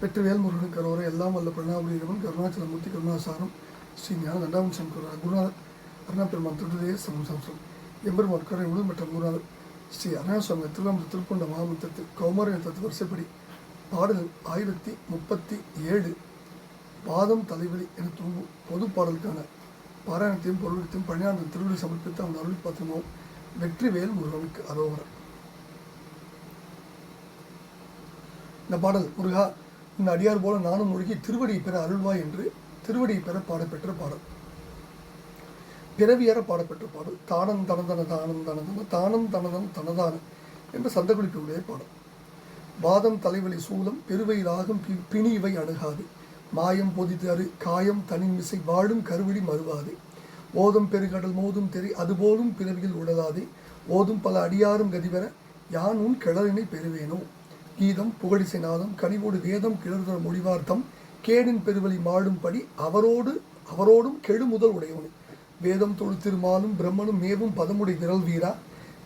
வெற்றிவேல் முருகன் கரோரை எல்லாம் வல்ல பிரணாபுரியவன் கருணாச்சலமூர்த்தி கருணாசாரம் ஸ்ரீ ஞான தண்டாவன் குருநாதர் குருநாதர் அருணாபெருமான் திருடதே சமம் சம்சம். எம்பெருமான் கரை உடல் மற்றும் குருநாதர் ஸ்ரீ அருணாசுவாமி திருவாமூர் திருக்கொண்ட மகாமுத்தத்தில் கௌமர தத்து வரிசைப்படி பாடல் ஆயிரத்தி முப்பத்தி ஏழு பாதம் தலைவலி என தூங்கும் பொது பாடலுக்கான பாராயணத்தையும் பொருளத்தையும் பணியாளர் திருவிழி சமர்ப்பித்து அவன் அருள் பார்த்துமோம் வெற்றிவேல் முருகனுக்கு அரோவரம் இந்த பாடல் முருகா இந்த அடியார் போல நானும் முழுகி திருவடியை பெற அருள்வாய் என்று திருவடியை பெற பாடப்பெற்ற பாடல். பிறவியற பாடப்பெற்ற பாடல். தானம் தனதன தானம் தனதன தானம் தனதன தனதான என்ற சந்தகுறிப்புடைய பாடல். வாதம் தலைவலி சூலம் பெருவை ராகம் பி- பிணி இவை அணுகாது. மாயம் பொதித்து காயம் தனிமிசை வாழும் கருவிழி மறுவாது. ஓதும் பெருகடல் மோதும் தெரி அதுபோலும் பிறவியில் உடலாதே. ஓதும் பல அடியாரும் கதிவர யான் உன் கிளறினை பெறுவேனோ? கீதம் புகழிசை நாதம் கனிவோடு வேதம் கிளறுதல் மொழிவார்த்தம் கேடின் பெருவழி மாடும்படி அவரோடு அவரோடும் கெடுமுதல் உடையவனு. வேதம் தொழு திருமாலும் பிரம்மனும் மேவும் பதமுடை விரல் வீரா.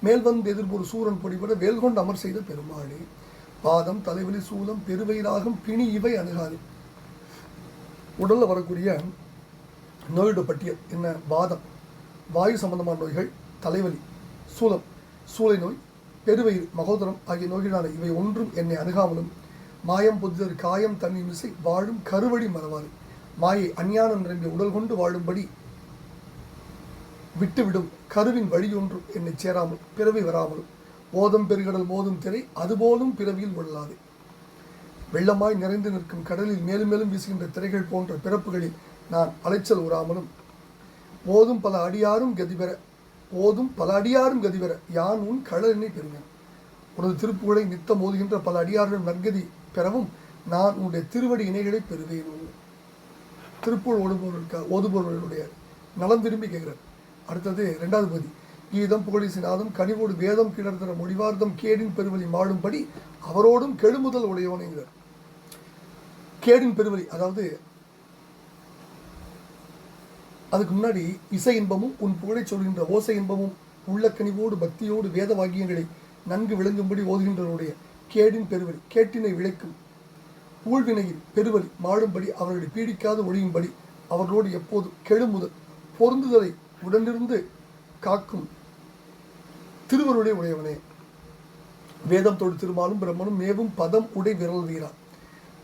மேல் வந்து எதிர்பொரு சூரன் பொடிபட வேல்கொண்டு அமர் செய்த பெருமாளே. பாதம் தலைவலி சூலம் பெருவயிராகம் பிணி இவை அணுகாது. உடலில் வரக்கூடிய நோயோட பட்டியல் என்ன? வாதம். வாயு சம்பந்தமான நோய்கள் தலைவலி சூலம். சூளை நோய் பெருவயிர் மகோதரம் ஆகிய நோய்களான இவை ஒன்றும் என்னை அணுகாமலும் மாயம் புதிதர் காயம் தண்ணி மிசை வாழும் கருவடி மறவாது. மாயை அஞ்ஞானம் நிரம்பிய உடல் கொண்டு வாழும்படி விட்டுவிடும். கருவின் வழியொன்றும் என்னை சேராமல் பிறவி வராமலும். ஓதம் பெருகடல் மோதும் திரை அதுபோலும் பிறவியில் உள்ளாது. வெள்ளமாய் நிறைந்து நிற்கும் கடலில் மேலும் மேலும் வீசுகின்ற திரைகள் போன்ற பிறப்புகளில் நான் அலைச்சல் உறாமலும் போதும் பல அடியாரும் கதிபெற ஓதும் பல அடியாரும் கதிபெற யான் உன் கடலினை பெறுவேன் உனது திருப்புகளை நித்தம் ஓதுகின்ற பல அடியார்கள் நற்கதி பெறவும் நான் உன்னுடைய திருவடி இணைகளை பெறுவேன். திருப்புகழ் ஓடுபவர்களுக்கு ஓதுபவர்களுடைய நலம் விரும்பி கேட்கிறார். அடுத்தது ரெண்டாவது பகுதி கீதம் புகழிசிநாதம் கனிவோடு வேதம் கிளர்தர மொழிவார்த்தம் கேடின் பெருவழி மாடும்படி அவரோடும் கெடுமுதல் உடையவனுங்கிறார் கேடின் பெருவழி அதாவது அதுக்கு முன்னாடி இசை இன்பமும் உன் புகழை சொல்கின்ற ஓசை இன்பமும் உள்ள கனிவோடு பக்தியோடு வேத வாக்கியங்களை நன்கு விளங்கும்படி ஓதுகின்றவருடைய கேடின் பெருவழி கேட்டினை விளைக்கும் ஊழ்வினையின் பெருவழி மாடும்படி அவர்களை பீடிக்காது ஒழியும்படி அவர்களோடு எப்போதும் கெடுமுதல் பொருந்துதலை உடனிருந்து காக்கும் திருவருடைய உடையவனே. வேதம் தொடு திருமாலும் பிரம்மனும் மேவும் பதம் உடை விரல் வீரா.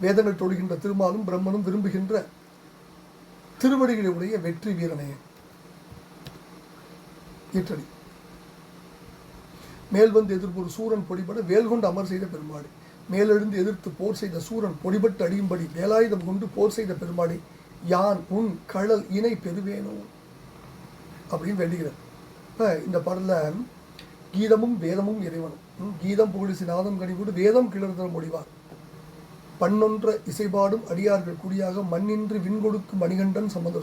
வேதங்கள் தொடுகின்ற திருமாலும் பிரம்மனும் விரும்புகின்ற திருவடிகளுடைய வெற்றி வீரனே. ஈற்றடி. மேல் வந்து எதிர்ப்பொரு சூரன் பொடிபட வேல் கொண்டு அமர் செய்த பெருமாடு. மேலெழுந்து எதிர்த்து போர் செய்த சூரன் பொடிபட்டு அடியும்படி வேலாயுதம் கொண்டு போர் செய்த பெருமாடு யான் உன் கழல் இணை பெறுவேனோ? அப்படின்னு வேண்டுகிறார். இப்போ இந்த பாடலில் கீதமும் வேதமும் இறைவனும். கீதம் புகழிசி நாதம் கனிவுடு வேதம் கிளர்ந்த முடிவார் பண்ணொன்ற இசைபாடும் அடியார்கள் குடியாக மண்ணின்றி விண்கொடுக்கும் மணிகண்டன் சம்பந்த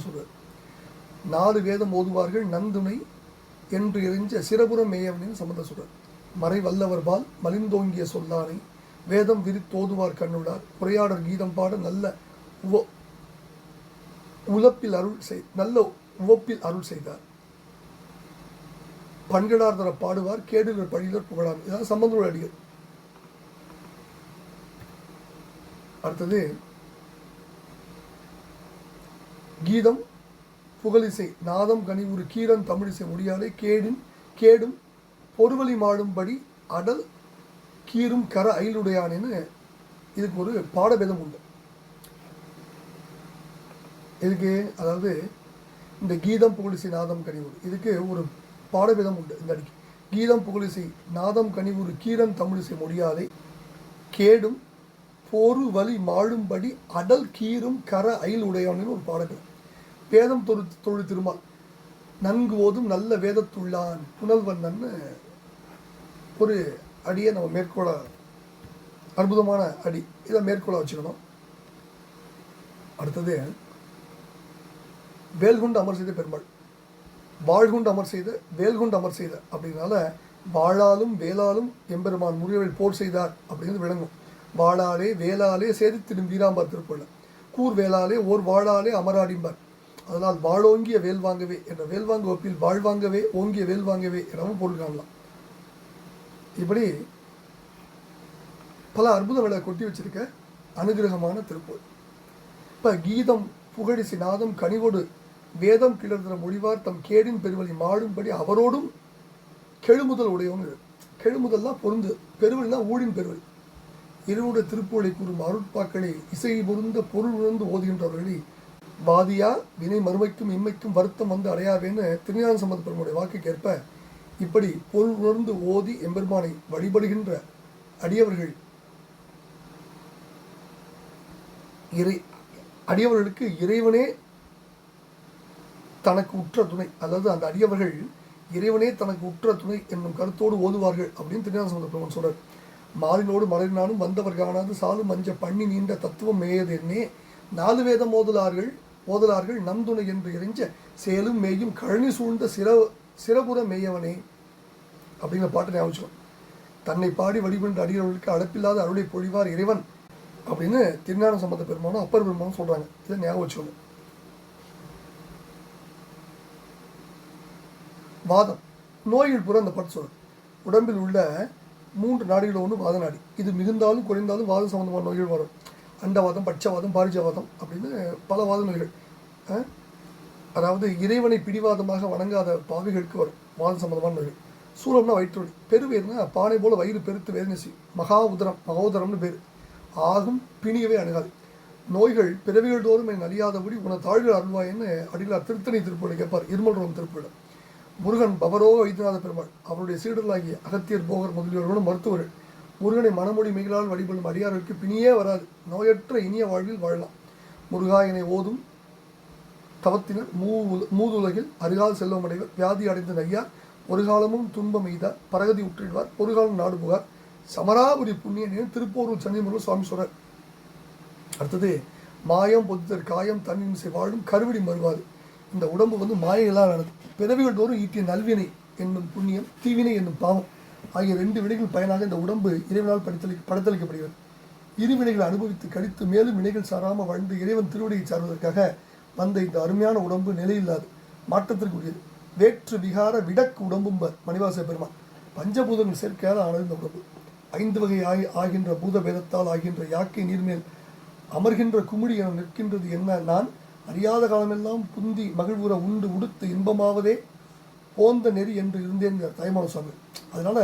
நாலு வேதம் ஓதுவார்கள் நந்துணை என்று எறிஞ்ச சிறபுரம் மேயவனின் சம்பந்த மறை வல்லவர் மலிந்தோங்கிய சொல்லானை வேதம் விரித்தோதுவார் கண்ணுடார். உரையாடர் கீதம் பாட நல்ல உவ உலப்பில் அருள் செய் நல்ல உவப்பில் அருள் செய்தார். பண்களார் தர பாடுவார் கேடுகள் பழிதர் புகழார். இதான் சம்பந்தோட அடிகள். அடுத்தது கீதம் புகழிசை நாதம் கனிவுறு கீரன் தமிழிசை முடியாதே கேடின் கேடும் பொறுவலி மாடும்படி அடல் கீரும் கர அயிலுடையானேன்னு இதுக்கு ஒரு பாடபேதம் உண்டு. இதுக்கு அதாவது இந்த கீதம் புகழிசை நாதம் கனிவுறு இதுக்கு ஒரு பாடபேதம் உண்டு இந்த அடிக்கு. கீதம் புகழிசை நாதம் கனிவுறு கீரன் தமிழிசை முடியாதே கேடும் போரு வலி மாழும்படி அடல் கீரும் கர அயில் உடையவனின் ஒரு பாடல் வேதம் தொழு தொழு திருமால். நன்கு ஓதும் நல்ல வேதத்துள்ளான் புனல்வண்ணன்னு ஒரு அடியை நம்ம மேற்கோள அற்புதமான அடி. இதை மேற்கோள வச்சுக்கணும். அடுத்தது வேல்குண்டு அமர் செய்த பெருமாள். வாழ்குண்டு அமர் செய்த வேல்குண்டு அமர் செய்த அப்படின்னால வாழாலும் வேளாலும் எம்பெருமான் முறியவில் போர் செய்தார் அப்படின்னு விளங்கும். வாழாலே வேளாலே சேதித்திடும் வீராம்பார் திருப்பள்ள கூர் வேளாலே ஓர் வாழாலே அமராடிம்பார். அதனால் வாழோங்கிய வேல் வாங்கவே என்ற வேல்வாங்க ஒப்பில் வாழ்வாங்கவே ஓங்கிய வேல் வாங்கவே எனவும் பொருள் காணலாம். இப்படி பல அற்புதங்களை கொட்டி வச்சிருக்க அனுகிரகமான திருப்பூர் இப்போ கீதம் புகழிசி நாதம் கனிவோடு வேதம் கிளர்ந்த மொழிவார் தம் கேடின் பெருவழி மாடும்படி அவரோடும் கெழுமுதல் உடையவன் கெழுமுதல்லாம் பொருந்து பெருவழினா ஊழின் பெருவழி. இருவுட திருப்புகளை கூறும் அருட்பாக்களை இசை பொருந்த பொருள் உணர்ந்து ஓதுகின்றவர்களை வாதியா வினை மறுமைக்கும் இம்மைக்கும் வருத்தம் வந்து அடையாவேன்னு திருஞான சம்பந்த பெருமானுடைய வாக்குக்கேற்ப இப்படி பொருள் உணர்ந்து ஓதி எம்பெருமானை வழிபடுகின்ற அடியவர்கள் இறை அடியவர்களுக்கு இறைவனே தனக்கு உற்ற துணை. அதாவது அந்த அடியவர்கள் இறைவனே தனக்கு உற்ற துணை என்னும் கருத்தோடு ஓதுவார்கள் அப்படின்னு திருஞான சம்பந்த பெருமான் சொல்றார். மாறினோடு மலரினானும் வந்தவர் காணாது. சாலும் மஞ்ச பண்ணி நீண்ட தத்துவம் மேயதென்னே? நாலு வேத மோதலார்கள் மோதலார்கள் நம் துணை என்று எரிஞ்ச சேலும் மேயும் கழனி சூழ்ந்த சிற சிறபுற மேயவனே அப்படிங்கிற பாட்டு ஞாபகம் தன்னை பாடி வடிவென்று அடியவர்களுக்கு அழப்பில்லாத அருளை பொழிவார் இறைவன் அப்படின்னு திருஞான சம்பந்த பெருமானும் அப்பர் பெருமானும் சொல்கிறாங்க இதை ஞாபகம் வச்சுக்கணும் வாதம். நோய்கள் புற அந்த பாட்டு சொல்லுது. உடம்பில் உள்ள மூன்று நாடுகள் ஒன்று வாத நாடி இது மிகுந்தாலும் குறைந்தாலும் வாத சம்மந்தமான நோய்கள் வரும். அண்டவாதம் பட்சவாதம் பாரிஜவாதம் அப்படின்னு பல வாத நோய்கள். அதாவது இறைவனை பிடிவாதமாக வணங்காத பாவிகளுக்கு வரும் வாத சம்மந்தமான நோய்கள். சூலம்னா வயிற்றுவலி. பெருவேர்னா பானை போல வயிறு பெருத்து வேதனை செய்யும். மகா உதரம் மகோதரம்னு பேர். ஆகும் பிணியவே அணுகாது. நோய்கள் பிறவிகள் தோறும் என் அழியாதபடி உன தாழ்வு அருள்வாயின்னு அடிகளார் திருத்தணி திருப்பூரில் கேட்பார் இருமல்ரோம் திருப்பூரில். முருகன் பவரோக வைத்தியநாத பெருமாள். அவருடைய சீடர்களாகிய அகத்தியர் போகர் முதலியோர்களும் மருத்துவர்கள். முருகனை மனமொழி மிகளால் வழிபடும் அடியார்களுக்கு பிணியே வராது. நோயற்ற இனிய வாழ்வில் வாழலாம். முருகாயனை ஓதும் தவத்தினர் மூ மூதுலகில் அருகால் செல்வம் அடைவர் வியாதி அடைந்த நையார் ஒரு காலமும் துன்பம் எய்தார். பரகதி உற்றிடுவார். ஒரு காலம் நாடு புகார். சமராபுரி புண்ணியனின் திருப்போரூர் சந்திரமுருகன் சுவாமி சொல்றார் அடுத்தது மாயம் பொதுத்தர் காயம் தன்னின்சை வாழும் கருவிடி மறுவாது. இந்த உடம்பு வந்து மாயெல்லாம் நடந்தது பிறவிகள் தோறும் ஈட்டிய நல்வினை என்னும் புண்ணியம் தீவினை என்னும் பாவம் ஆகிய ரெண்டு வினைகள் பயனாக இந்த உடம்பு இறைவனால் படைத்தளி படத்தளிக்கப்படுகிறது. இரு வினைகளை அனுபவித்து கழித்து மேலும் வினைகள் சாராமல் வாழ்ந்து இறைவன் திருவடியை சார்வதற்காக வந்த இந்த அருமையான உடம்பு நிலையில்லாது மாற்றத்திற்குரியது. வேற்று விகார விடக்கு உடம்பும்பர் மணிவாச பெருமான். பஞ்சபூதங்கள் சேர்க்கையால் ஆனது இந்த உடம்பு. ஐந்து வகை ஆகி ஆகின்ற பூத பேதத்தால் ஆகின்ற யாக்கை நீர்மேல் அமர்கின்ற குமிழி என நிற்கின்றது என்ன நான்? அறியாத காலமெல்லாம் புந்தி மகிழ்வுற உண்டு உடுத்து இன்பமாவதே போந்த நெறி என்று இருந்தேன் தாய்மான சுவாமி. அதனால்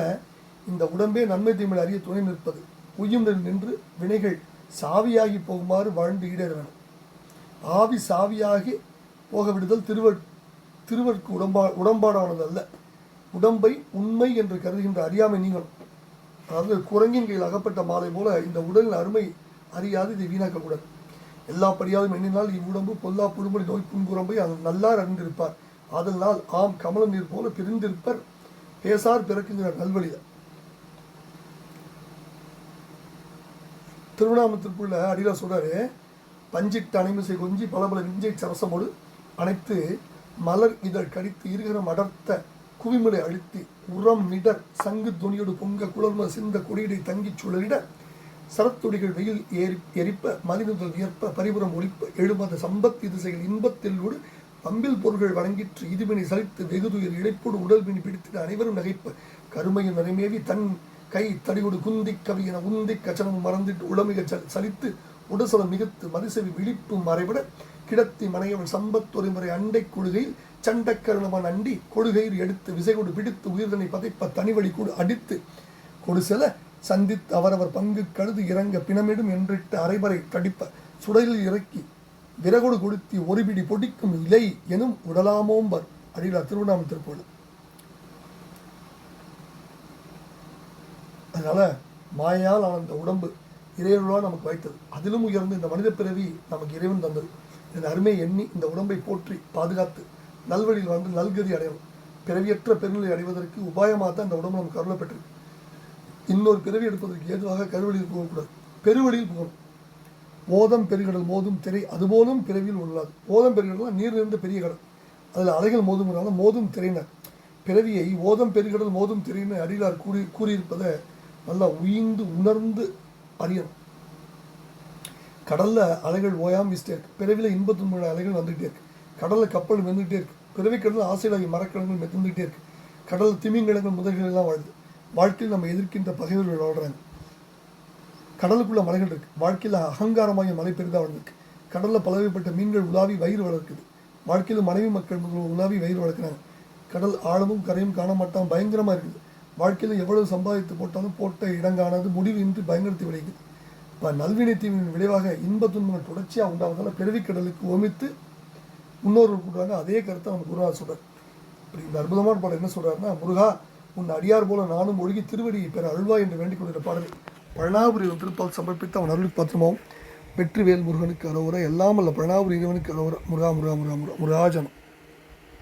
இந்த உடம்பே நன்மை தீமை அறிய துணை நிற்பது. உயிர் நின்று வினைகள் சாவியாகி போகுமாறு வாழ்ந்து ஈடேற வேணும் ஆவி சாவியாகி போக விடுதல் திருவ திருவற்கு உடம்பா உடம்பாடானது அல்ல. உடம்பை உண்மை என்று கருதுகின்ற அறியாமை நீங்களும் அதாவது குரங்கின் கையில் அகப்பட்ட மாலை போல இந்த உடலின் அருமை அறியாது இதை வீணாக்கக்கூடாது எல்லா படியாலும் எண்ணினால் இவ்வுடம்பு பொல்லா புழுமொழி நோய் புன்குரம்பை அது நல்லார் அறிந்திருப்பார். அதனால் ஆம் கமல நீர் போல பிரிந்திருப்பர். பேசார் பிறக்கின்ற நல்வழிய. திருவண்ணாமத்திற்குள்ள அடியில சொல்றாரு பஞ்சிட்டு அணைமிசை கொஞ்சி பல பல விஞ்சை சரசமோடு அனைத்து மலர் இதழ் கடித்து இருகரம் அடர்த்த குவிமலை அழுத்தி உரம் நிடர் சங்கு துணியோடு பொங்க குளர்ம சிந்த கொடியிடை தங்கிச் சுழலிட சரத்துடிகள் வெயில் ஏறி எரிப்ப மதிநுதல் வியற்ப பரிபுறம் ஒழிப்ப எழுமத சம்பத் திசைகள் இன்பத்திலோடு பம்பில் பொருள்கள் வழங்கிற்று இதுவினை சலித்து வெகுதுயர் இழைப்போடு உடல் பிடித்து அனைவரும் நகைப்ப. கருமையும் நிறைமேவி தன் கை தடியோடு குந்தி கவியன உந்தி கச்சனம் மறந்திட்டு உளமிக சலித்து உடசலம் மிகுத்து மதிசெவி விழிப்பு மறைவிட கிடத்தி மனையவன் சம்பத்துறை ஒருமுறை அண்டை கொள்கையில் சண்டக்கரணவன் அண்டி கொள்கையில் எடுத்து விசைகொடு பிடித்து உயிர்தனை பதைப்ப தனிவழி கூடு அடித்து கொடு செல சந்தித்து அவரவர் பங்கு கழுது இறங்க பிணமிடும் என்றிட்டு அரைபறை கடிப்ப சுடலில் இறக்கி விறகொடு கொடுத்தி ஒரு பிடி பொடிக்கும் இலை எனும் உடலாமோம்பர் அடியில் திருவண்ணாமலை திருப்பூர் அதனால மாயால் அந்த உடம்பு இறைவனாக நமக்கு வைத்தது அதிலும் உயர்ந்து இந்த மனித பிறவி நமக்கு இறைவன் தந்தது. இந்த அருமை எண்ணி இந்த உடம்பை போற்றி பாதுகாத்து நல்வழியில் வந்து நல்கதி அடையணும் பிறவியற்ற பெருநிலை அடைவதற்கு உபாயமாக தான் இந்த உடம்பு நமக்கு அருளப்பட்டிருக்கு இன்னொரு பிறவி எடுப்பதற்கு ஏதுவாக கருவழியில் போகக்கூடாது. பெருவழியில் போகணும். ஓதம் பெருகடல் மோதும் திரை அதுபோலும் பிறவியில் உள்ளாது ஓதம் பெருகடல் நீர் நிறைந்த பெரிய கடல். அதில் அலைகள் மோதும்னால மோதும் திரையினர் பிறவியை ஓதம் பெருகடல் மோதும் திரைன்னு அடியிலார் கூறி கூறியிருப்பதை நல்லா உயிர்ந்து உணர்ந்து அறியணும். கடலில் அலைகள் ஓயாம் வீசிட்டே இருக்கு. பிறவியில் இன்பத்து அலைகள் வந்துகிட்டே இருக்கு. கடலில் கப்பல் மெந்துகிட்டே இருக்கு. பிறவி கடலில் ஆசையிலாகி மரக்கடல்கள் மெத்துந்துகிட்டே இருக்கு. கடலில் திமிங்கிழங்கள் முதல்கள் எல்லாம் வாழுது. வாழ்க்கையில் நம்ம எதிர்க்கின்ற பகைவர்கள் வாழ்கிறாங்க கடலுக்குள்ள மலைகள் இருக்குது வாழ்க்கையில் அகங்காரமாகிய மலை பெரிதாக வளர்ந்துருக்கு. கடலில் பலவைப்பட்ட மீன்கள் உலாவி வயிறு வளர்க்குது. வாழ்க்கையில் மனைவி மக்கள் உலாவி வயிறு வளர்க்குறாங்க. கடல் ஆழமும் கரையும் காண மாட்டான் பயங்கரமாக இருக்குது. வாழ்க்கையில் எவ்வளவு சம்பாதித்து போட்டாலும் போட்ட இடங்கானது முடிவின்றி பயங்கரத்தை விளைக்குது இப்போ நல்வினை தீவின் விளைவாக இன்ப துன்பங்கள் தொடர்ச்சியாக உண்டாவதால் பிறவி கடலுக்கு முன்னோர்கள் கூடுறாங்க அதே கருத்தை நம்ம குருநாதர் சொல்கிறார் இப்படி இந்த அற்புதமான படம் என்ன சொல்கிறாருன்னா முருகா உன் அடியார் போல நானும் ஒழுகி திருவடியை பெற அழுவா என்று வேண்டிக் கொண்டிருந்த பாடலை பழனாபுரி திருப்பால் சமர்ப்பித்து அவன் அருள் பத்திரமாவும் வெற்றிவேல் முருகனுக்கு அளவுற எல்லாம் அல்ல பழனாபுரி இறைவனுக்கு அரோவர. முருகா முருகா முருகா முருகா முருகாஜனம்